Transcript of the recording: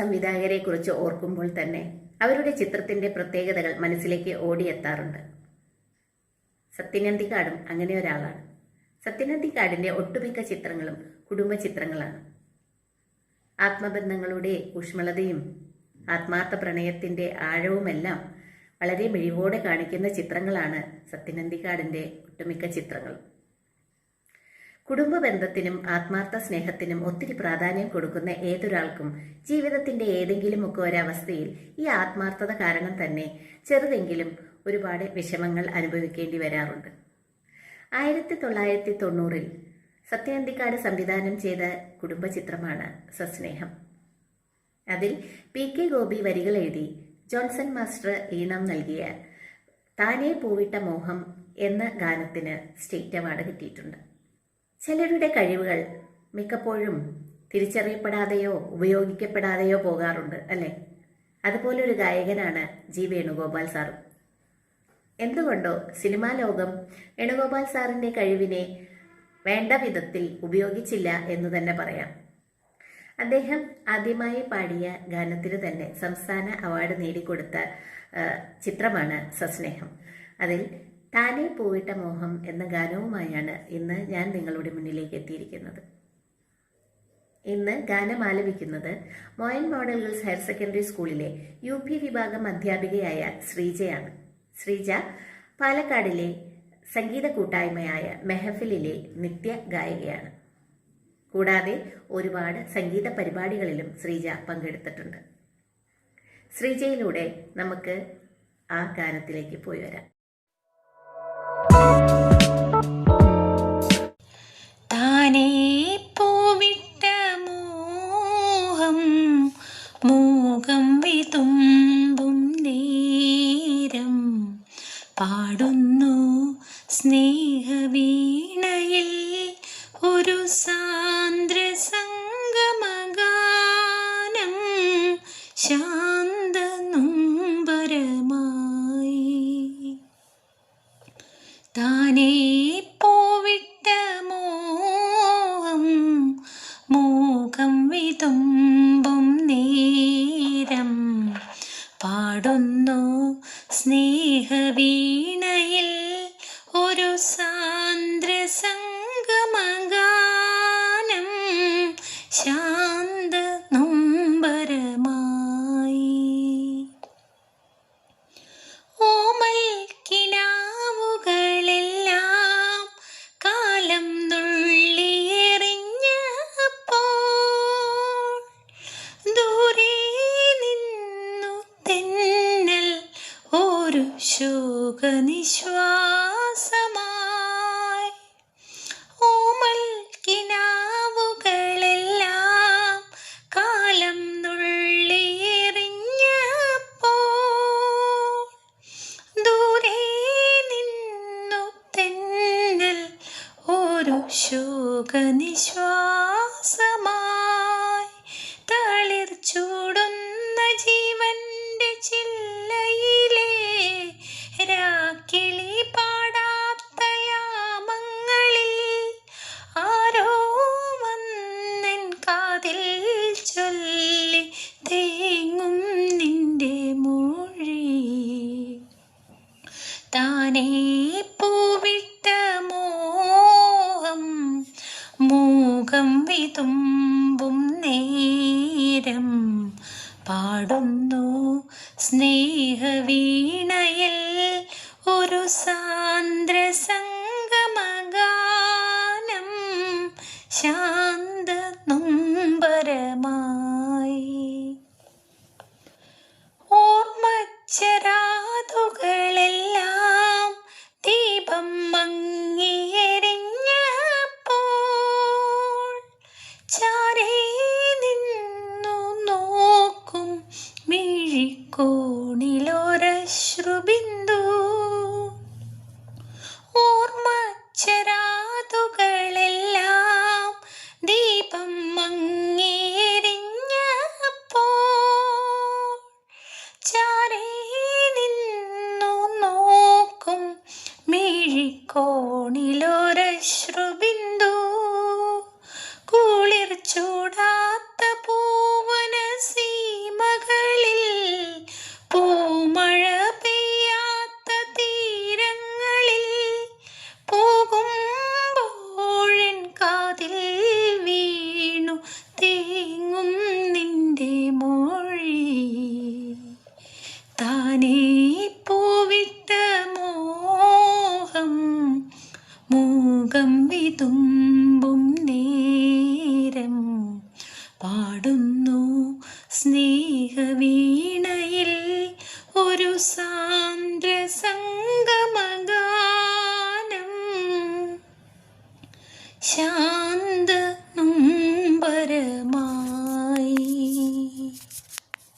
സംവിധായകരെ കുറിച്ച് ഓർക്കുമ്പോൾ തന്നെ അവരുടെ ചിത്രത്തിന്റെ പ്രത്യേകതകൾ മനസ്സിലേക്ക് ഓടിയെത്താറുണ്ട്. സത്യനന്ദിക്കാടും അങ്ങനെ ഒരാളാണ്. സത്യനന്ദിക്കാടിന്റെ ഒട്ടുമിക്ക ചിത്രങ്ങളും കുടുംബ ചിത്രങ്ങളാണ് ആത്മബന്ധങ്ങളുടെ ഊഷ്മളതയും ആത്മാർത്ഥ പ്രണയത്തിന്റെ ആഴവുമെല്ലാം വളരെ മിഴിവോടെ കാണിക്കുന്ന ചിത്രങ്ങളാണ് സത്യനന്ദിക്കാടിന്റെ ഒട്ടുമിക്ക ചിത്രങ്ങളും. കുടുംബ ബന്ധത്തിനും ആത്മാർത്ഥ സ്നേഹത്തിനും ഒത്തിരി പ്രാധാന്യം കൊടുക്കുന്ന ഏതൊരാൾക്കും ജീവിതത്തിന്റെ ഏതെങ്കിലും ഒക്കെ ഒരവസ്ഥയിൽ ഈ ആത്മാർത്ഥത കാരണം തന്നെ ചെറുതെങ്കിലും ഒരുപാട് വിഷമങ്ങൾ അനുഭവിക്കേണ്ടി വരാറുണ്ട്. ആയിരത്തി തൊള്ളായിരത്തി തൊണ്ണൂറിൽ സത്യനന്ദിക്കാട് സംവിധാനം ചെയ്ത കുടുംബ ചിത്രമാണ് സസ്നേഹം. അതിൽ പി കെ ഗോപി വരികൾ എഴുതി ജോൺസൺ മാസ്റ്റർ ഈണം നൽകിയ താനേ പൂവിട്ട മോഹം എന്ന ഗാനത്തിന് സ്റ്റേറ്റ് അവാർഡ് കിട്ടിയിട്ടുണ്ട്. ചിലരുടെ കഴിവുകൾ മിക്കപ്പോഴും തിരിച്ചറിയപ്പെടാതെയോ ഉപയോഗിക്കപ്പെടാതെയോ പോകാറുണ്ട് അല്ലേ? അതുപോലെ ഒരു ഗായകനാണ് ജി വേണുഗോപാൽ സാറും. എന്തുകൊണ്ടോ സിനിമാ ലോകം വേണുഗോപാൽ സാറിന്റെ കഴിവിനെ വേണ്ട വിധത്തിൽ ഉപയോഗിച്ചില്ല എന്ന് തന്നെ പറയാം. അദ്ദേഹം ആദ്യമായി പാടിയ ഗാനത്തിന് തന്നെ സംസ്ഥാന അവാർഡ് നേടിക്കൊടുത്ത ചിത്രമാണ് സസ്നേഹം. അതിൽ താനേ പോയിട്ട മോഹം എന്ന ഗാനവുമായാണ് ഇന്ന് ഞാൻ നിങ്ങളുടെ മുന്നിലേക്ക് എത്തിയിരിക്കുന്നത്. ഇന്ന് ഗാനം ആലപിക്കുന്നത് Moyan model girls higher secondary സ്കൂളിലെ യു പി വിഭാഗം അധ്യാപികയായ ശ്രീജയാണ്. ശ്രീജ പാലക്കാടിലെ സംഗീത കൂട്ടായ്മയായ മെഹഫിലിലെ നിത്യ ഗായികയാണ്. കൂടാതെ ഒരുപാട് സംഗീത പരിപാടികളിലും ശ്രീജ പങ്കെടുത്തിട്ടുണ്ട്. ശ്രീജയിലൂടെ നമുക്ക് ആ ഗാനത്തിലേക്ക് പോയി വരാം. പാടുന്നു സ്നേഹവീണയിൽ ഒരു സാന്ദ്ര സംഗമഗാനം ശാന്ത നൊമ്പരമായി താനേ പോവിട്ട മോഹം മോഹം വിതുമ്പും ഒരു ശോകനിശ്വാസമായി. ഓമൽ കിനാവുകളെല്ലാം കാലം നുള്ളിയെറിഞ്ഞപ്പോൾ ദൂരെ നിന്നു തെന്നൽ ഒരു ശോകനിശ്വാസമായി മൂകം വിതുമ്പും നേരം പാടുന്നു. സ്നേഹവീണയിൽ ഒരു സാന്ദ്ര സംഗമഗാനം ശാന്ത നൊമ്പരമായി. ഓർമ്മച്ചരാതുകളെല്ലാം കുളിർക്കോണിലൊരശ്രുബിന്ദു കുളിർ ചൂടാത്ത പൂവന സീമകളിൽ പൂമഴ പെയ്യാത്ത തീരങ്ങളിൽ പോകുമ്പോഴൻ കാതിൽ വീണു തേങ്ങും നിന്റെ മോ tung bông